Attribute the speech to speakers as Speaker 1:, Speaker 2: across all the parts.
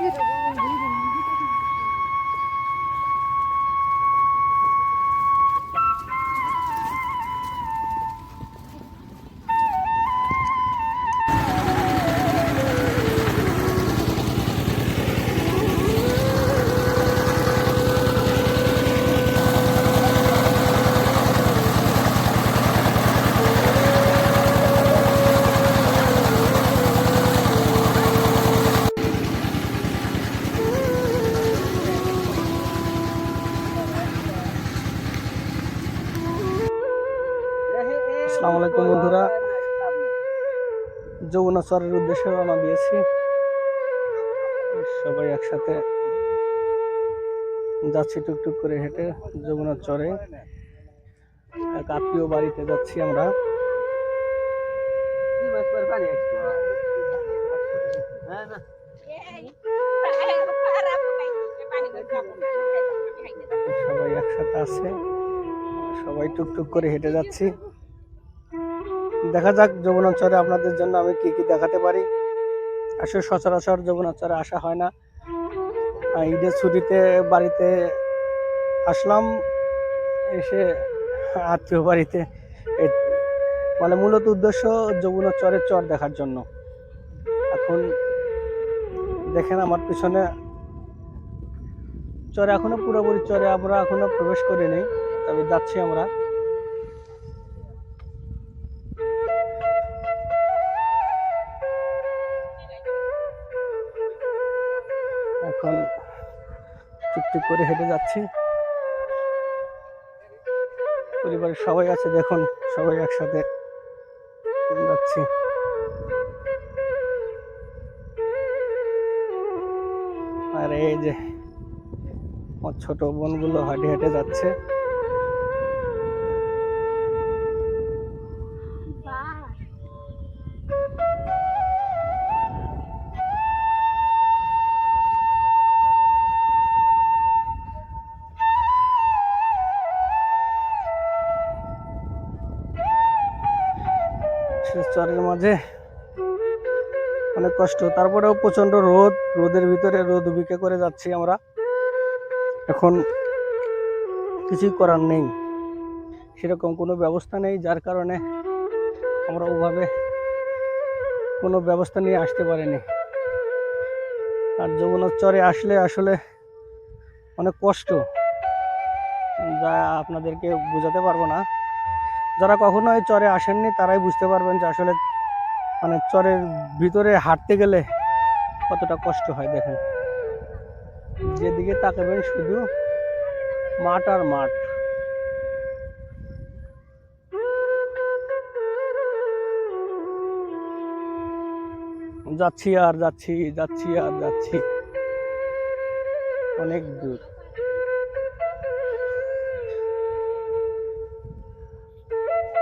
Speaker 1: 그래서 뭐, 뭐 যমুনাচরের উদ্দেশ্যে রওনা দিয়েছি। সবাই একসাথে যাচ্ছি টুকটুক করে হেঁটে যমুনার চরে এক আত্মীয় বাড়িতে যাচ্ছি আমরা। সবাই একসাথে আছে। সবাই টুকটুক করে হেঁটে যাচ্ছি। দেখা যাক যমুনাচরে আপনাদের জন্য আমি কি কি দেখাতে পারি। আসলে সচরাচর যমুনাচরে আসা হয় না। ঈদের ছুটিতে বাড়িতে আসলাম, এসে আত্মীয় বাড়িতে মানে মূলত উদ্দেশ্য যমুনা চরের চর দেখার জন্য। এখন দেখেন আমার পিছনে চরে এখনও পুরোপুরি চরে আমরা এখনও প্রবেশ করিনি, তবে যাচ্ছি আমরা। টুকটুক করে হেঁটে যাচ্ছি। পরিবারের সবাই আছে, দেখুন, সবাই একসাথে যাচ্ছি আর এই যে, আমার ছোট বোনগুলো হাঁটে হেঁটে যাচ্ছে। চরের মাঝে। অনেক কষ্ট। তারপরেও প্রচণ্ড রোদ। রোদের ভিতরে রোদ বিকে করে যাচ্ছি আমরা। এখন কিছুই করার নেই। সেরকম কোনো ব্যবস্থা নেই, যার কারণে আমরা ওভাবে কোনো ব্যবস্থা নিয়ে আসতে পারিনি। আর যমুনার চরে আসলে আসলে অনেক কষ্ট। যা আপনাদেরকে বোঝাতে পারব না। যারা কখনো এই চরে আসেননি, তারাই বুঝতে পারবেন যে আসলে মানে চরের ভিতরে হাঁটতে গেলে কতটা কষ্ট হয়, দেখেন। যেদিকে তাকাবেন শুধু মাঠ আর মাঠ। যাচ্ছি আর যাচ্ছি যাচ্ছি আর যাচ্ছি। অনেক দূর।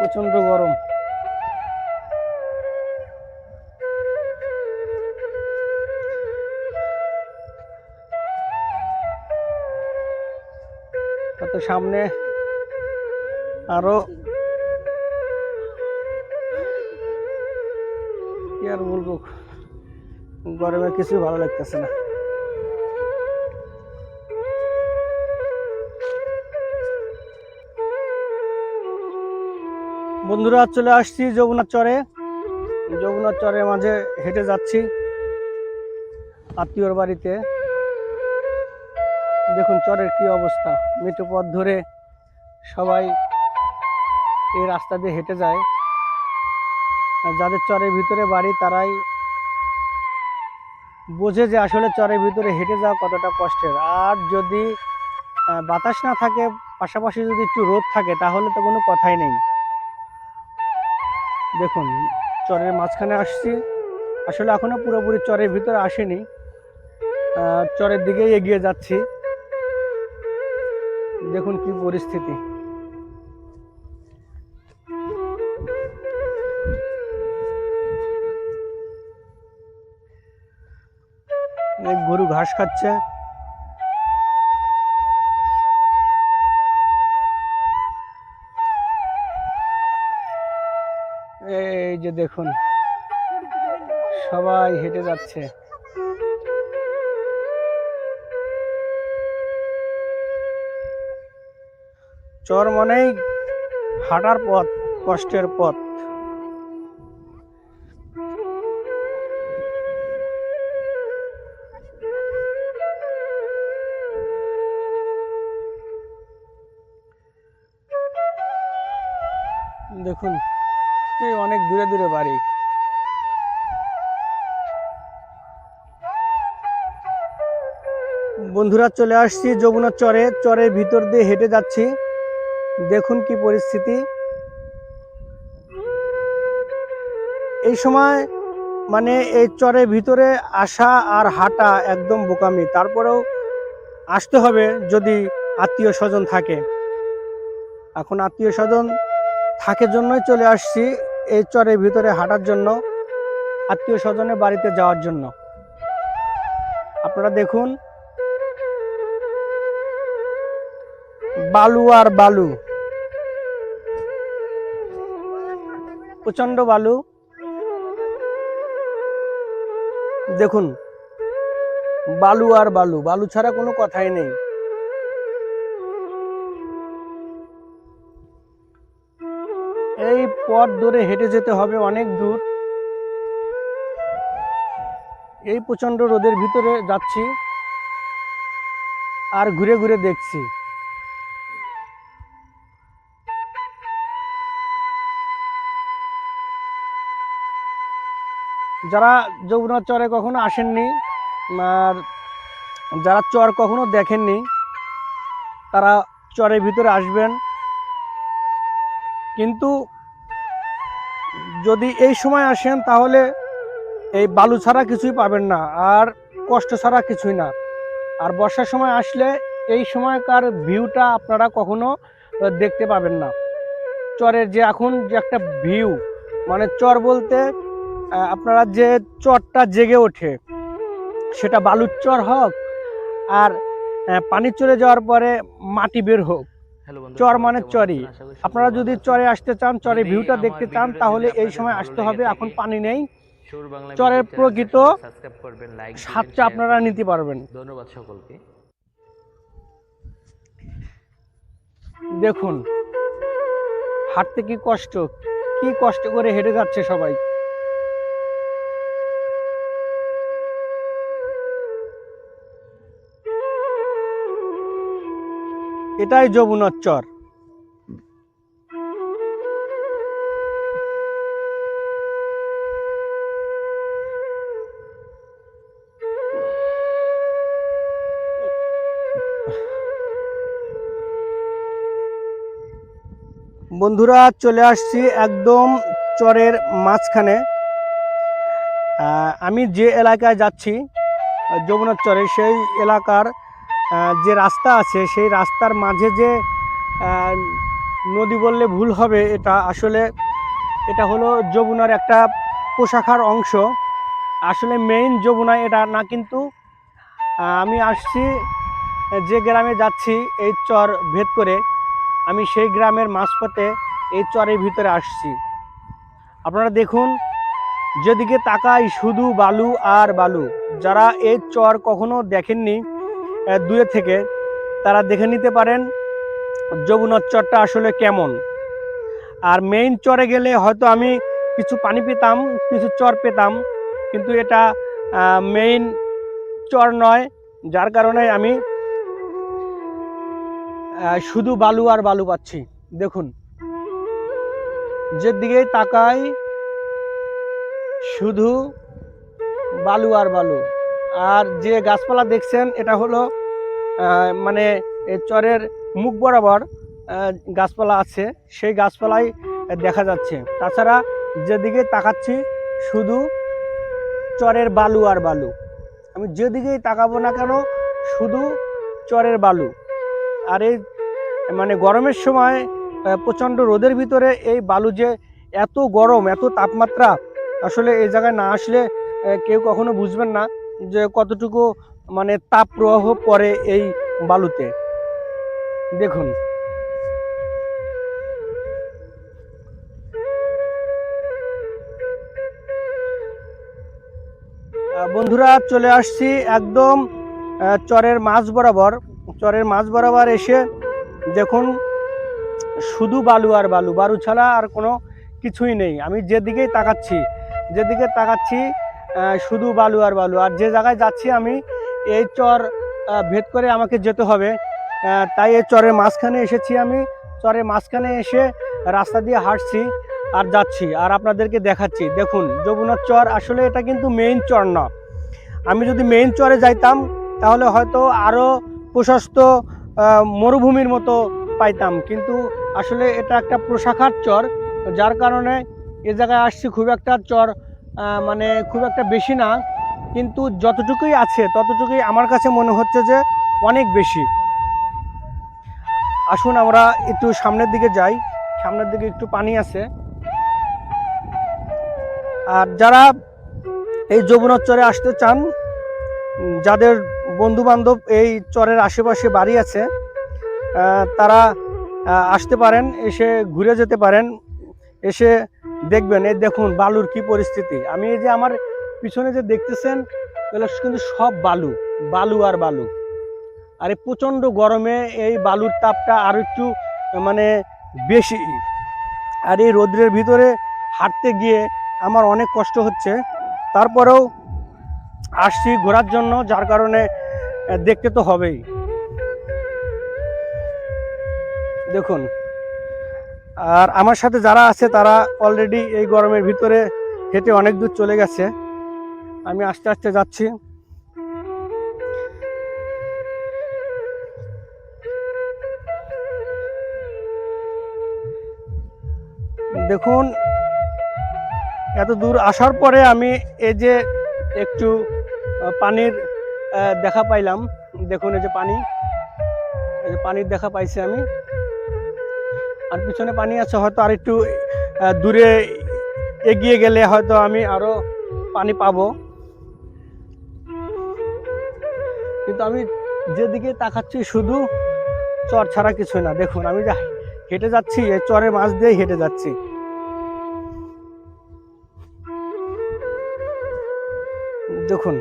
Speaker 1: প্রচণ্ড গরম। কত সামনে আরও কি আর বলব? গরমে কিছু ভালো লাগতেছে না। বন্ধুরা, চলে আসছি যমুনার চরে। যমুনার চরের মাঝে হেঁটে যাচ্ছি আত্মীয়র বাড়িতে। দেখুন চরের কি অবস্থা। মেট্রো পথ ধরে সবাই এই রাস্তা দিয়ে হেঁটে যায়। যাদের চরের ভিতরে বাড়ি, তারাই বোঝে যে আসলে চরের ভিতরে হেঁটে যাওয়া কতটা কষ্টের। আর যদি বাতাস না থাকে, পাশাপাশি যদি একটু রোদ থাকে, তাহলে তো কোনো কথাই নেই। দেখুন, চরের মাঝখানে আসছি। আসলে এখনও পুরোপুরি চরের ভিতরে আসেনি। চরের দিকেই এগিয়ে যাচ্ছি। দেখুন কি পরিস্থিতি। গরু ঘাস খাচ্ছে। দেখুন সবাই হেঁটে যাচ্ছে। চর মনেই হাঁটার পথ কষ্টের পথ। দেখুন এই অনেক দূরে দূরে বাড়ি। বন্ধুরা, চলে আসছি যমুনা চরে। চরের ভিতর দিয়ে হেঁটে যাচ্ছি। দেখুন কি পরিস্থিতি। এই সময় মানে এই চরের ভিতরে আসা আর হাঁটা একদম বোকামি। তারপরেও আসতে হবে যদি আত্মীয় স্বজন থাকে। এখন আত্মীয় স্বজন থাকে জন্যই চলে আসছি। এই চরের ভিতরে হাঁটার জন্য, আত্মীয় স্বজনের বাড়িতে যাওয়ার জন্য। আপনারা দেখুন, বালু আর বালু। প্রচণ্ড বালু। দেখুন, বালু আর বালু। বালু ছাড়া কোনো কথাই নেই। পথ ধরে হেঁটে যেতে হবে অনেক দূর। এই প্রচণ্ড রোদের ভিতরে যাচ্ছি আর ঘুরে ঘুরে দেখছি। যারা যমুনার চরে কখনো আসেননি আর যারা চর কখনো দেখেননি, তারা চরের ভিতরে আসবেন। কিন্তু যদি এই সময় আসেন, তাহলে এই বালু ছাড়া কিছুই পাবেন না, আর কষ্ট ছাড়া কিছুই না। আর বর্ষার সময় আসলে এই সময়কার ভিউটা আপনারা কখনো দেখতে পাবেন না। চরের যে এখন যে একটা ভিউ মানে চর বলতে আপনারা যে চরটা জেগে ওঠে, সেটা বালুর চর হোক, আর পানি চলে যাওয়ার পরে মাটি বের হোক চর মানে
Speaker 2: করি
Speaker 1: আপনারা যদি চরে আসতে চান চরে ভিউটা দেখতে চান তাহলে এই সময় আসতে হবে। এখন পানি নেই। চরের প্রকৃত স্বাদটা আপনারা নিতে পারবেন।
Speaker 2: ধন্যবাদ সকলকে।
Speaker 1: দেখুন হাঁটতে কি কষ্ট? কি কষ্ট করে হেঁটে যাচ্ছে সবাই? এটাই যমুনার চর। বন্ধুরা, চলে আসছি একদম চরের মাঝখানে। আমি যে এলাকায় যাচ্ছি, যমুনার চরে, সেই এলাকার যে রাস্তা আছে, সেই রাস্তার মাঝে যে নদী বললে ভুল হবে, এটা আসলে, এটা হলো যমুনার একটা পোশাখার অংশ। আসলে মেইন যমুনা এটা না, কিন্তু আমি আসছি, যে গ্রামে যাচ্ছি, এই চর ভেদ করে, আমি সেই গ্রামের মাঝপথে এই চরের ভিতরে আসছি। আপনারা দেখুন, যেদিকে তাকাই শুধু বালু আর বালু। যারা এই চর কখনো দেখেননি দূরে থেকে, তারা দেখে নিতে পারেন যমুনার চরটা আসলে কেমন। আর মেইন চরে গেলে হয়তো আমি কিছু পানি পেতাম, কিছু চর পেতাম, কিন্তু এটা মেইন চর নয়, যার কারণে আমি শুধু বালু আর বালু পাচ্ছি। দেখুন যেদিকেই তাকাই, শুধু বালু আর বালু। আর যে গাছপালা দেখছেন, এটা হলো মানে চরের মুখ বরাবর গাছপালা আছে। সেই গাছপালাই দেখা যাচ্ছে। তাছাড়া যেদিকে তাকাচ্ছি, শুধু চরের বালু আর বালু। আমি যেদিকেই তাকাবো না কেন, শুধু চরের বালু। আর এই মানে গরমের সময় প্রচণ্ড রোদের ভিতরে এই বালু যে এত গরম, এত তাপমাত্রা, আসলে এই জায়গায় না আসলে কেউ কখনো বুঝবেন না। যে কতটুকু মানে তাপ প্রবাহ পড়ে এই বালুতে? দেখুন। বন্ধুরা, চলে আসছি একদম চরের মাঝ বরাবর। চরের মাঝ বরাবর এসে দেখুন, শুধু বালু আর বালু বালু ছাড়া আর কোনো কিছুই নেই। আমি যেদিকেই তাকাচ্ছি, যেদিকে তাকাচ্ছি শুধু বালু আর বালু। আর যে জায়গায় যাচ্ছি আমি, এই চর ভেদ করে আমাকে যেতে হবে। তাই এই চরের মাঝখানে এসেছি আমি। চরের মাঝখানে এসে রাস্তা দিয়ে হাঁটছি আর যাচ্ছি। আর আপনাদেরকে দেখাচ্ছি। দেখুন, যমুনার চর আসলে এটা কিন্তু মেইন চর না। আমি যদি মেইন চরে যাইতাম, তাহলে হয়তো আরও প্রশস্ত মরুভূমির মতো পাইতাম। কিন্তু আসলে এটা একটা প্রশাখার চর, যার কারণে এ জায়গায় আসছি খুব একটা চর মানে খুব একটা বেশি না, কিন্তু যতটুকুই আছে, ততটুকুই আমার কাছে মনে হচ্ছে যে অনেক বেশি। আসুন আমরা একটু সামনের দিকে যাই, সামনের দিকে একটু পানি আছে। আর যারা এই যমুনার চরে আসতে চান যাদের বন্ধু বান্ধব এই চরের আশেপাশে বাড়ি আছে তারা আসতে পারেন, এসে ঘুরে যেতে পারেন, এসে দেখবেন, এই দেখুন বালুর কি পরিস্থিতি। আমি এই যে আমার পিছনে যে দেখতেছেন, এগুলো কিন্তু সব বালু বালু আর বালু। আর এই প্রচণ্ড গরমে এই বালুর তাপটা আরও একটু মানে বেশি। আর এই রোদ্রের ভিতরে হাঁটতে গিয়ে আমার অনেক কষ্ট হচ্ছে। তারপরেও আসছি ঘোরার জন্য, যার কারণে দেখতে তো হবেই। দেখুন আর আমার সাথে যারা আছে, তারা অলরেডি এই গরমের ভিতরে হেঁটে অনেক দূর চলে গেছে। আমি আস্তে আস্তে যাচ্ছি। দেখুন, এত দূর আসার পরে আমি এই যে একটু পানির দেখা পাইলাম। দেখুন, এই যে পানি, এই যে পানির দেখা পাইছি আমি। আর পিছনে পানি আছে, হয়তো আর একটু দূরে এগিয়ে গেলে হয়তো আমি আরও পানি পাবো। কিন্তু আমি যেদিকে তাকাচ্ছি, শুধু চর ছাড়া কিছু না। দেখুন, আমি যা হেঁটে যাচ্ছি, এই চরের মাছ দিয়েই হেঁটে যাচ্ছি। দেখুন।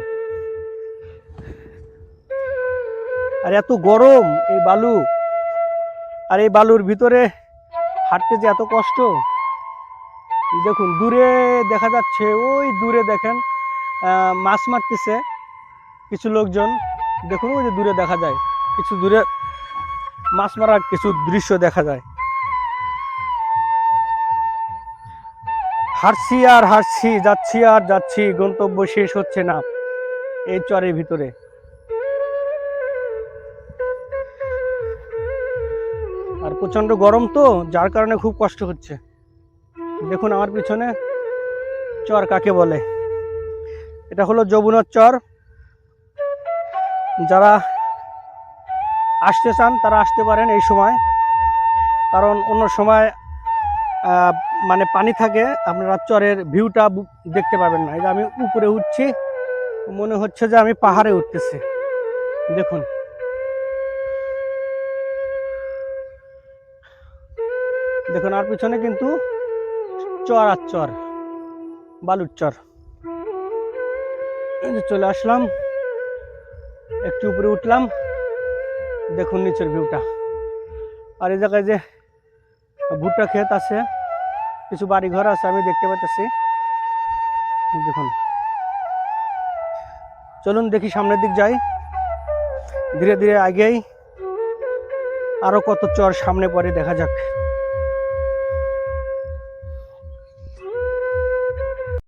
Speaker 1: আর এত গরম এই বালু। আর এই বালুর ভিতরে হাঁটতে যে এত কষ্ট? দেখুন, দূরে দেখা যাচ্ছে, ওই দূরে দেখেন মাছ মারতেছে কিছু লোকজন। দেখুন, ওই যে দূরে দেখা যায়, কিছু দূরে মাছ মারার কিছু দৃশ্য দেখা যায়। হাঁটছি আর হাঁটছি, যাচ্ছি আর যাচ্ছি, গন্তব্য শেষ হচ্ছে না এই চরের ভিতরে। আর প্রচণ্ড গরম তো, যার কারণে খুব কষ্ট হচ্ছে। দেখুন আমার পিছনে চর কাকে বলে। এটা হলো যমুনার চর। যারা আসতে চান, তারা আসতে পারেন এই সময়। কারণ অন্য সময় মানে পানি থাকে, আপনারা চরের ভিউটা দেখতে পাবেন না। যে আমি উপরে উঠছি, মনে হচ্ছে যে আমি পাহাড়ে উঠতেছি। দেখুন। দেখুন, আর পিছনে কিন্তু চর আর চর, বালুর চর। চলে আসলাম, একটু উপরে উঠলাম, দেখুন নিচের ভিউটা। আর এই জায়গায় যে ভুট্টা ক্ষেত আছে, কিছু বাড়ি ঘর আছে, আমি দেখতে পাচ্ছি দেখুন। চলুন দেখি, সামনের দিক যাই। ধীরে ধীরে আগেই। আরও কত চর সামনে পরে দেখা যাক।